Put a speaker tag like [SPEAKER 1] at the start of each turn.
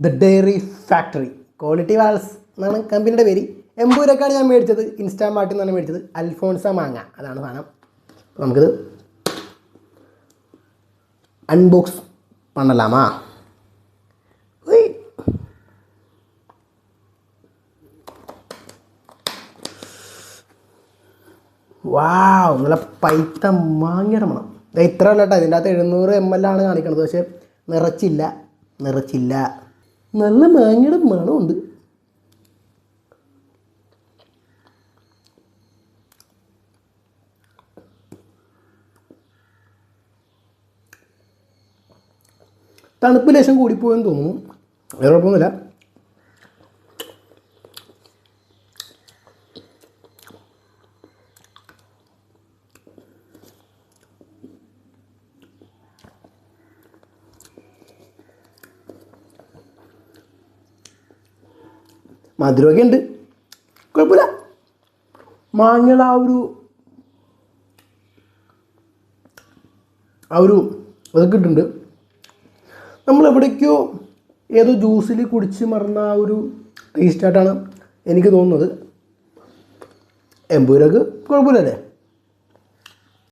[SPEAKER 1] The dairy factory Kwality Wall's എന്നാണ് കമ്പനിയുടെ പേര്. എംബൂരൊക്കെയാണ് ഞാൻ മേടിച്ചത്. ഇൻസ്റ്റാമാർട്ടിൽ നിന്നാണ് മേടിച്ചത്. അൽഫോൺസ മാങ്ങ. അതാണ് സാധനം. നമുക്കിത് അൺബോക്സ് ഉയ്. വാവ് നല്ല പൈത്ത മാങ്ങയുടെ മണം. ഇത്ര അല്ല കേട്ടോ. ഇതിന്റെ അകത്ത് എഴുന്നൂറ് എം എൽ ആണ് കാണിക്കുന്നത് പക്ഷേ നിറച്ചില്ല. നിറച്ചില്ല. നല്ല മാങ്ങയുടെ മണമുണ്ട്. തണുപ്പ് ലേശം കൂടിപ്പോയെന്ന് തോന്നുന്നു. വേറെ കുഴപ്പമൊന്നുമില്ല. മധുരമൊക്കെ ഉണ്ട് കുഴപ്പമില്ല. മാങ്ങയുടെ ആ ഒരു ആ ഒരു അതൊക്കെ ഇട്ടുണ്ട് നമ്മൾ എവിടേക്കോ ഏതോ ജ്യൂസിൽ കുടിച്ച് മറന്ന ആ ഒരു ടേസ്റ്റായിട്ടാണ് എനിക്ക് തോന്നുന്നത്. എമ്പൂരൊക്കെ കുഴപ്പമില്ലല്ലേ?